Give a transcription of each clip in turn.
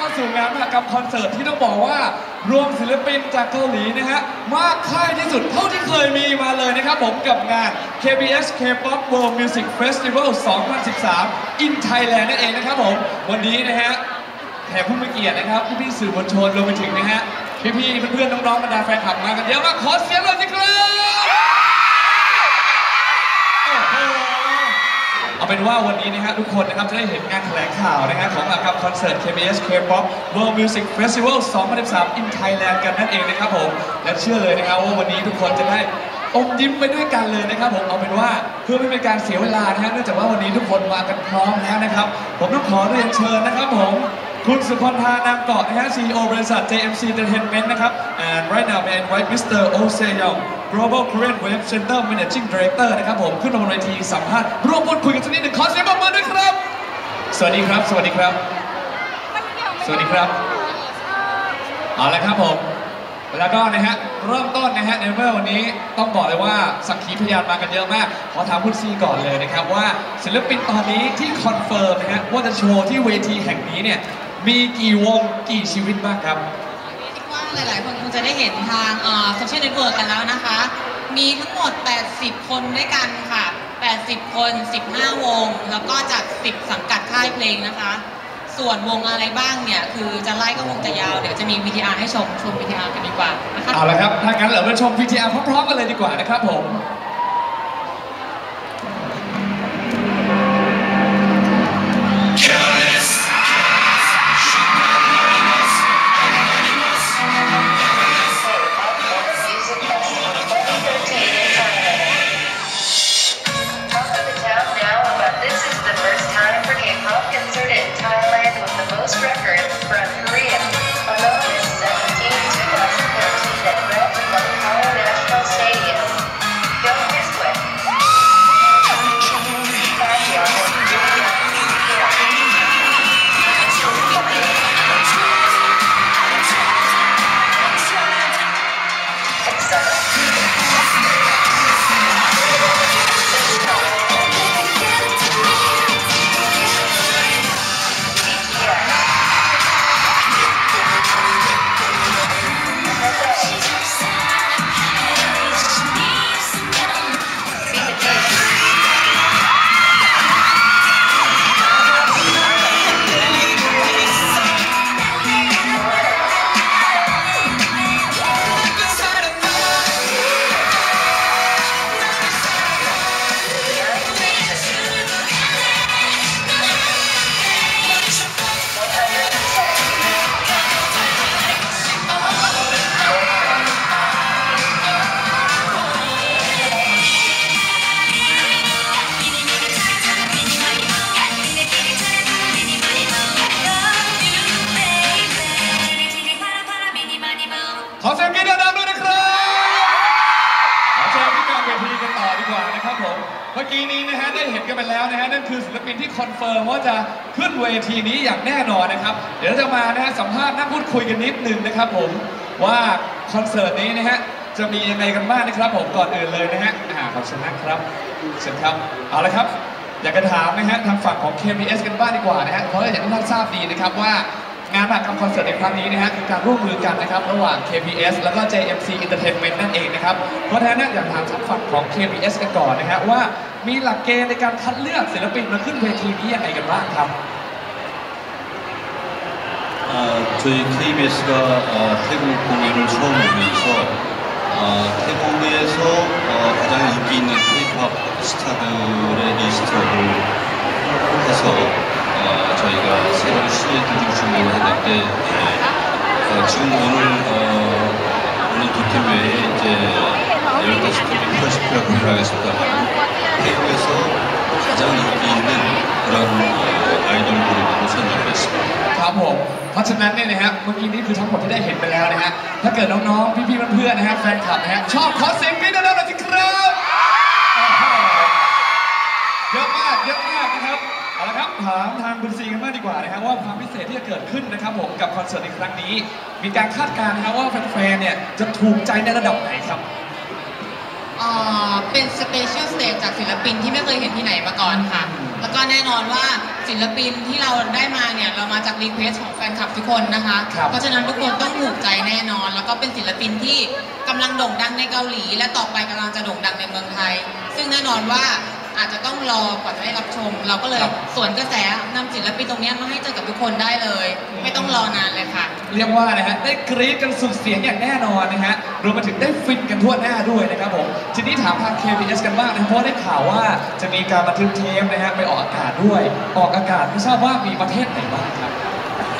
เข้าสู่งานมหกรรมคอนเสิร์ตที่ต้องบอกว่า รวมศิลปินจากเกาหลีนะฮะมากค่ายที่สุดเท่าที่เคยมีมาเลยนะครับผมกับงาน KBS K-pop World Music Festival 2013 in Thailand นั่นเองนะครับผมวันนี้นะฮะแขกผู้มีเกียรตินะครับพี่ๆสื่อมวลชนรวมไปถึงนะฮะพี่ๆเพื่อนๆน้องๆบรรดาแฟนคลับมากันเยอะมากขอเสียงหน่อยสิครับ เอาเป็นว่าวันนี้นะฮะทุกคนนะครับจะได้เห็นงานแถลงข่าวนะฮะของกรรมคอนเสิร์ต KBS K-pop World Music Festival 2013 in Thailand กันนั่นเองนะครับผมและเชื่อเลยนะครับว่าวันนี้ทุกคนจะได้อมยิ้มไปด้วยกันเลยนะครับผมเอาเป็นว่าเพื่อไม่เป็นการเสียเวลานะฮะเนื่องจากว่าวันนี้ทุกคนมากันพร้อมแล้วนะครับ ผมต้องขอเรียนเชิญนะครับผมคุณสุพรทานามเกาะนะฮะ CEO บริษัท JMC Entertainment นะครับ and right now may I invite Mr. Oh Se-young Global Korean Wave Center Managing Director นะครับผมขึ้นมาบนเวทีสัมภาษณ์ร่วมพูดคุยกันสักนิดหนึ่งขอเสียงปรบมือด้วยครับ สวัสดีครับ สวัสดีครับ สวัสดีครับเอาละครับผมแล้วก็นะฮะเริ่มต้นนะฮะในเมื่อวันนี้ต้องบอกเลยว่าสักขีพยานมากันเยอะมาก ขอถามคุณซีก่อนเลยนะครับว่าศิลปินตอนนี้ที่คอนเฟิร์มนะฮะว่าจะโชว์ที่เวทีแห่งนี้เนี่ยมีกี่วงกี่ชีวิตบ้างครับคิดว่า หลาย ๆ คนคงจะได้เห็นทางโซเชียลเน็ตเวิร์กกันแล้วนะคะ มีทั้งหมด 80 คนด้วยกันค่ะ 80 คน 15 วง แล้วก็จาก 10 สังกัดค่ายเพลงนะคะ ส่วนวงอะไรบ้างเนี่ย คือจะไล่ก็คงจะยาว เดี๋ยวจะมี VTR ให้ชม ชม VTR กันดีกว่านะคะเอาละครับ ถ้างั้นเราไปชม VTR พร้อม ๆ กันเลยดีกว่านะครับผม เมื่อกี้นี้นะฮะได้เห็นกันไปแล้วนะฮะนั่นคือศิลปินที่คอนเฟิร์มว่าจะขึ้นเวทีนี้อย่างแน่นอนนะครับ เดี๋ยวเราจะมานะฮะสัมภาษณ์นั่งพูดคุยกันนิดนึงนะครับผมว่าคอนเสิร์ตนี้นะฮะจะมียังไงกันบ้างนะครับผมก่อนอื่นเลยนะฮะอ่าขอบคุณนะครับเชิญครับเอาละครับ อยากจะถามนะฮะทางฝั่งของ KBS กันบ้างดีกว่านะฮะเพราะอย่างที่ท่านทราบดีนะครับว่า งานมหกรรมคอนเสิร์ตในครั้งนี้นะฮะคือการร่วมมือกันนะครับระหว่าง KBS แล้วก็ JMC Entertainment นั่นเองนะครับ เพราะฉะนั้นเนี่ยอยากถามทางฝั่งของ KBS กันก่อนนะฮะว่ามีหลักเกณฑ์ในการคัดเลือกศิลปินมาขึ้นเวทีนี้ยังไงกันบ้างครับ 아, 저희 KBS가 어, 태국 공연을 처음 오면서 어, 태국에서 어, 가장 인기 있는 K-pop 스타들의 리스트를 해서 어, 저희가 새로운 시즌을 준비를 했는데 어, 지금 오늘 어, 오늘 두팀 외에 이제 15팀이 프로스피아 공연을 하겠습니다. 태국에서 가장 인기 있는 그런 어, 아이돌 그룹으로 선정을 했습니다. ครับผม เพราะฉะนั้นเนี่ยนะฮะเมื่อกี้นี้คือทั้งหมดที่ได้เห็นไปแล้วนะฮะ ถ้าเกิดน้องๆ พี่ๆ เพื่อนๆ นะฮะ แฟนคลับนะฮะ ชอบขอเสียงกรี๊ดดังๆหน่อยสิครับ ถามทางคุณซีกันบ้างดีกว่านะฮะว่าความพิเศษที่จะเกิดขึ้นนะครับผมกับคอนเสิร์ตในครั้งนี้ มีการคาดการณ์นะครับว่าแฟนๆเนี่ยจะถูกใจในระดับไหนครับ เอ่อเป็นสเปเชียลสเตจจากศิลปินที่ไม่เคยเห็นที่ไหนมาก่อนค่ะ แล้วก็แน่นอนว่าศิลปินที่เราได้มาเนี่ยเรามาจากรีเควสของแฟนคลับทุกคนนะคะ ครับ เพราะฉะนั้นทุกคนต้องถูกใจแน่นอน แล้วก็เป็นศิลปินที่กำลังโด่งดังในเกาหลี และต่อไปกำลังจะโด่งดังในเมืองไทย ซึ่งแน่นอนว่า อาจจะต้องรอกว่าจะได้รับชม เราก็เลย ครับ สวนกระแสนำศิลปินตรงเนี้ยมาให้เจอกับทุกคนได้เลย ไม่ต้องรอนานเลยค่ะ เรียกว่านะฮะได้กรี๊ดกันสุดเสียงอย่างแน่นอนนะฮะรวมไปถึงได้ฟินกันทั่วหน้าด้วยนะครับผมทีนี้ถามทาง KBS กันบ้างนะเพราะว่าได้ข่าวว่าจะมีการบันทึกเทปนะฮะไปออกอากาศด้วย ออกอากาศไม่ทราบว่ามีประเทศไหนบ้างครับ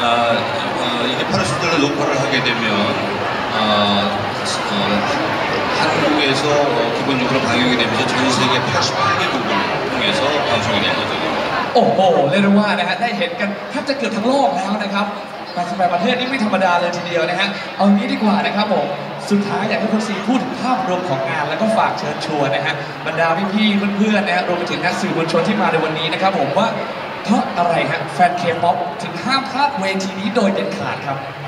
아, 어, 이게 파라슈트를 녹화를 하게 되면 어, 어, 한국에서 어, 기본적으로 방영이 되면서 전 세계 88개국을 통해서 방송이 될 예정입니다. โอ้โหเรียกได้ว่านะฮะได้เห็นกันแทบจะเกือบทั้งโลกแล้วนะครับ88ประเทศนี่ไม่ธรรมดาเลยทีเดียวนะฮะเอางี้ดีกว่านะครับผมสุดท้ายอยากให้คุณซีพูดถึงภาพรวมของงาน แล้วก็ฝากเชิญชวนนะฮะบรรดาพี่ๆเพื่อนๆนะฮะรวมไปถึงนักสื่อมวลชนที่มาในวันนี้นะครับผมว่าเพราะอะไรฮะแฟนเคป๊อปถึงห้ามพลาดเวทีนี้โดยเด็ดขาดครับ โอกาส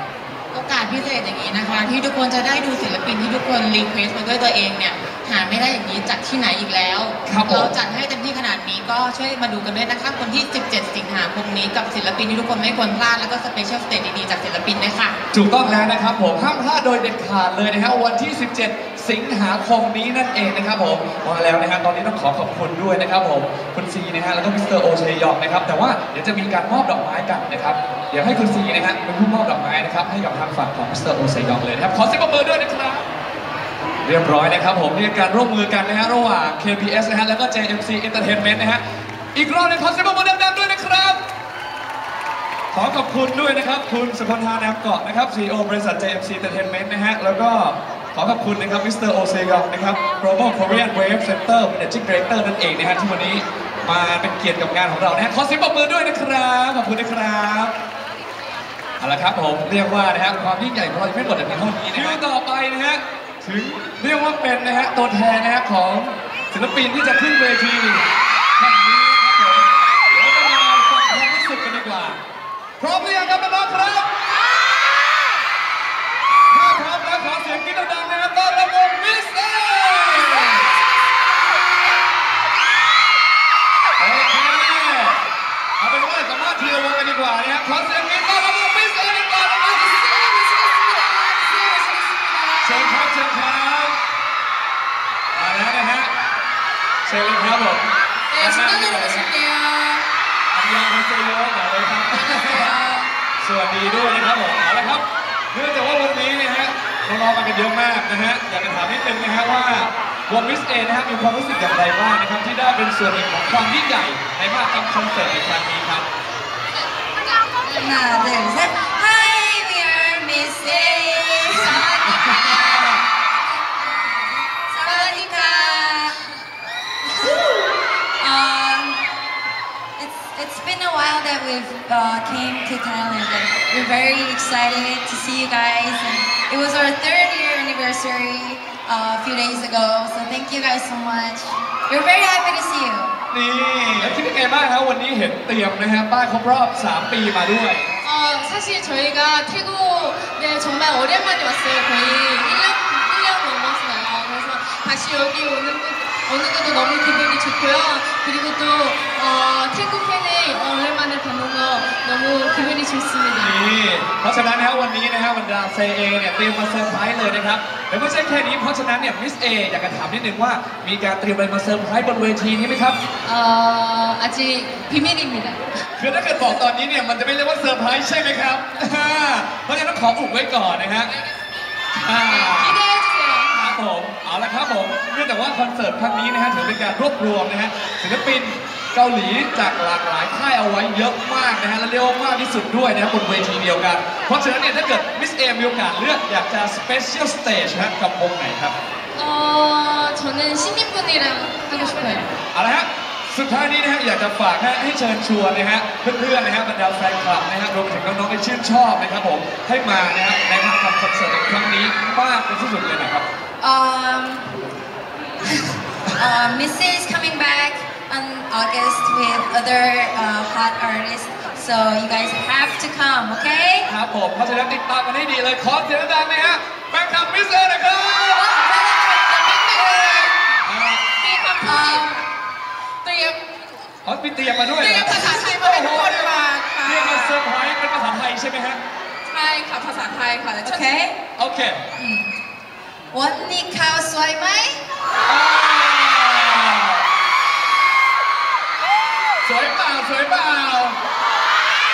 พิเศษอย่างนี้นะคะ ที่ทุกคนจะได้ดูศิลปินที่ทุกคนรีเควสต์มาด้วยตัวเองเนี่ยหาไม่ได้อย่างนี้จัดที่ไหนอีกแล้ว ครับผม เราจัดให้เต็มที่ขนาดนี้ก็ช่วยมาดูกันด้วยนะคะคนที่ 17 สิงหาคมนี้กับศิลปินที่ทุกคนไม่ควรพลาดแล้วก็สเปเชียลสเตจดีๆจากศิลปินด้วยค่ะ ถูกต้องแล้วนะครับผมห้ามพลาดโดยเด็ดขาดเลยนะฮะวันที่ 17 สิงหาคมนี้นั่นเองนะครับผมมาแล้วนะฮะตอนนี้ต้องขอขอบคุณด้วยนะครับผมคุณซีนะฮะแล้วก็มิสเตอร์โอเชยองนะครับแต่ว่าเดี๋ยวจะมีการมอบดอกไม้กันนะครับเดี๋ยวให้คุณซีนะฮะเป็นผู้มอบดอกไม้นะครับให้กับทางฝั่งของมิสเตอร์โอเชยองเลยนะครับขอเสียงปรบมือด้วยนะครับเรียบร้อยนะครับผมนี่การร่วมมือกันนะฮะระหว่าง KBS นะฮะแล้วก็ JMC Entertainment นะฮะอีกรอบหนึงขอเสียงปรบมือดังๆด้วยนะครับขอขอบคุณด้วยนะครับ คุณสุพนธานามเกาะนะครับ CEO บริษัท JMC Entertainment นะฮะ แล้วก็ ขอขอบคุณนะครับมิสเตอร์โอเซยองนะครับ Global Korean Wave Center Managing Director นั่นเองนะฮะที่วันนี้มาเป็นเกียรติกับงานของเรานะฮะขอเสียงปรบมือด้วยนะครับขอบคุณนะครับเอาละครับผมเรียกว่านะฮะความยิ่งใหญ่ของเรายังไม่หมดแต่เพียงเท่านี้นะฮะต่อไปนะฮะถึงเรียกว่าเป็นนะฮะตัวแทนนะฮะของศิลปินที่จะขึ้นเวที ชิญเลยครับผม 네, 신나게 보실게요. อันยังคอนเซโยก่อนเลยครับ สวัสดีด้วยนะครับผมเอาละครับเนื่องจากว่าวันนี้นะฮะน้องๆมากันเยอะมากนะฮะอยากจะถามนิดนึงนะฮะว่าวงมิสเอนะฮะมีความรู้สึกอย่างไรบ้างนะครับที่ได้เป็นส่วนหนึ่งของความยิ่งใหญ่ในมหากรรมคอนเสิร์ตในครั้งนี้ครับ 하나, 둘, 셋. it's it's been a while that we've uh, came to Thailand, and we're very excited to see you guys. And it was our third year anniversary uh, a few days ago, so thank you guys so much. We're very happy to see you. นี่แล้วคิดยังไงบ้างครับวันนี้เห็นเตรียมนะฮะป้ายครบรอบ 3 ปีมาด้วย 어, 사실 저희가 태국에 정말 오랜만에 왔어요. 거의 1년, 1년 넘었어요. 그래서 다시 여기 오는, 것- 오는 것도 너무 기분이 좋고요. 그리고 또, 어, 태국 팬을 오랜만에 뵙는 거 너무 기분이 좋습니다. นี่เพราะฉะนั้นนะครับวันนี้นะฮะบรรดาเซเอเนี่ยเตรียมมาเซอร์ไพรส์เลยนะครับแต่ไม่ใช่แค่นี้เพราะฉะนั้นเนี่ยมิสเออยากจะถามนิดนึงว่ามีการเตรียมอะไรมาเซอร์ไพรส์บนเวทีนี้ไหมครับ 어, 아직 비밀입니다. คือถ้าเกิดบอกตอนนี้เนี่ยมันจะไม่เรียกว่าเซอร์ไพรส์ใช่ไหมครับ เพราะฉะนั้นต้องขออุบไว้ก่อนนะฮะอ่า 기대해주세요. ครับผม เอาละครับผมเนื่องจากว่าคอนเสิร์ตครั้งนี้นะฮะถือเป็นการรวบรวมนะฮะศิลปินเกาหลีจากหลากหลายค่ายเอาไว้เยอะมากนะฮะและเรียกว่ามากที่สุดด้วยนะครับบนเวทีเดียวกัน เพราะฉะนั้นเนี่ยถ้าเกิดมิสเอมีโอกาสเลือกอยากจะสเปเชียลสเตจฮะกับวงไหนครับ 어, 저는 신인분이랑 하고 싶어요. เอาละฮะสุดท้ายนี้นะฮะอยากจะฝากนะให้เชิญชวนนะฮะเพื่อนๆนะฮะบรรดาแฟนคลับนะฮะรวมไปถึงน้องๆที่ชื่นชอบนะครับผมให้มานะฮะในงานคอนเสิร์ตในครั้งนี้มากเป็นที่สุดเลยนะครับ um, uh, Missy is coming back on August with other uh, hot artists so you guys have to come okay ครับผมเพราะฉะนั้นติดตามกันให้ดีเลยขอสียงดังไหมฮะแฟนคลับมิสเตอร์นะครับมีเตรียมอ๋อมีเตรีาด้วยเตรียมภาษาไทยมาให้ทุกคนมาค่ะเตรียมมาเซอร์ไพรส์เป็นภาษาไทยใช่ไหมฮะใช่ค่ะภาษาไทยค่ะ okay โอเค วันนี้ข้าวสวยไหม อ่าสวยเปล่าสวยเปล่า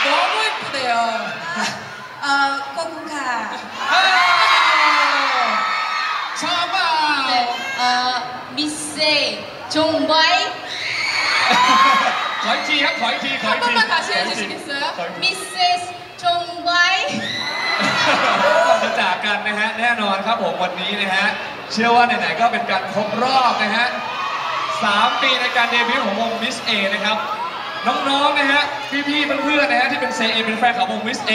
너무 예쁘대요. เอ่อขอบคุณค่ะ อ่าชอบเปล่า 네, 어, 미세 종바이 ขออีกทีครับขออีกทีขอ 한 อีกที 번만 다시 ขออีกที 해주시겠어요? ขออีกที 미세 종바이 ก่อน จากกันนะฮะแน่นอนครับผมวันนี้นะฮะเชื่อว่าไหนๆก็เป็นการครบรอบนะฮะสามปีในการเดบิวต์ของวงมิสเอนะครับน้องๆนะฮะพี่ๆเพื่อนๆนะฮะที่เป็นเซเอเป็นแฟนของวงมิสเอ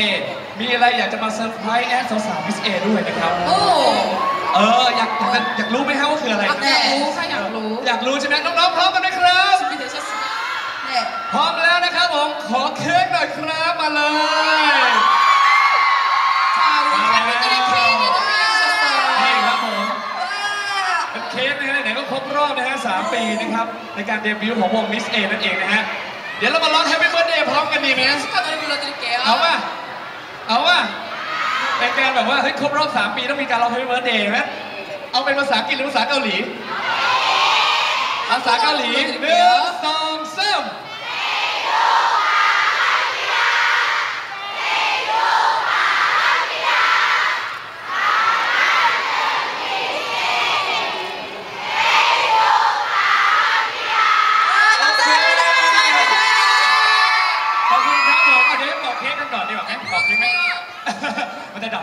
มีอะไรอยากจะมาเซอร์ไพรส์แอนสาวๆมิสเอด้วยนะครับโอ้เอออยากอยากอยากรู้ไหมฮะว่าคืออะไรอยากรู้ค่ะอยากรู้อยากรู้ใช่ไหมน้องๆพร้อมกันไหมครับพร้อมแล้วนะครับผมขอเค้กหน่อยครับมาเลยับ ในการเดบิวต์ของวงมิสเอนั่นเองนะฮะ เดี๋ยวเรามาร้องแฮปปี้เบิร์ดเดย์พร้อมกันดีไหมเอาว่ะ เอาว่ะเป็นการแบบว่าเฮ้ยครบรอบ 3 ปีต้องมีการร้องแฮปปี้เบิร์ดเดย์ไหมเอาเป็นภาษาอังกฤษหรือภาษาเกาหลี ภาษาเกาหลีหนึ่งสองสาม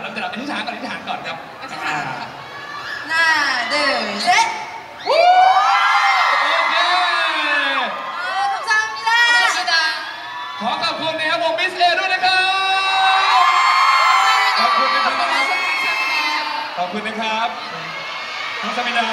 มันจะดับแล้วมันจะดับอธิษฐานก่อนอธิษฐานก่อนครับ หน้าดื้อเซ็ต โอเค ขอบคุณค่ะ 감사합니다 ขอขอบคุณนะครับวงมิสเอด้วยนะครับ ขอบคุณนะครับ 감사합니다 ขอบคุณนะครับน้องสมิดา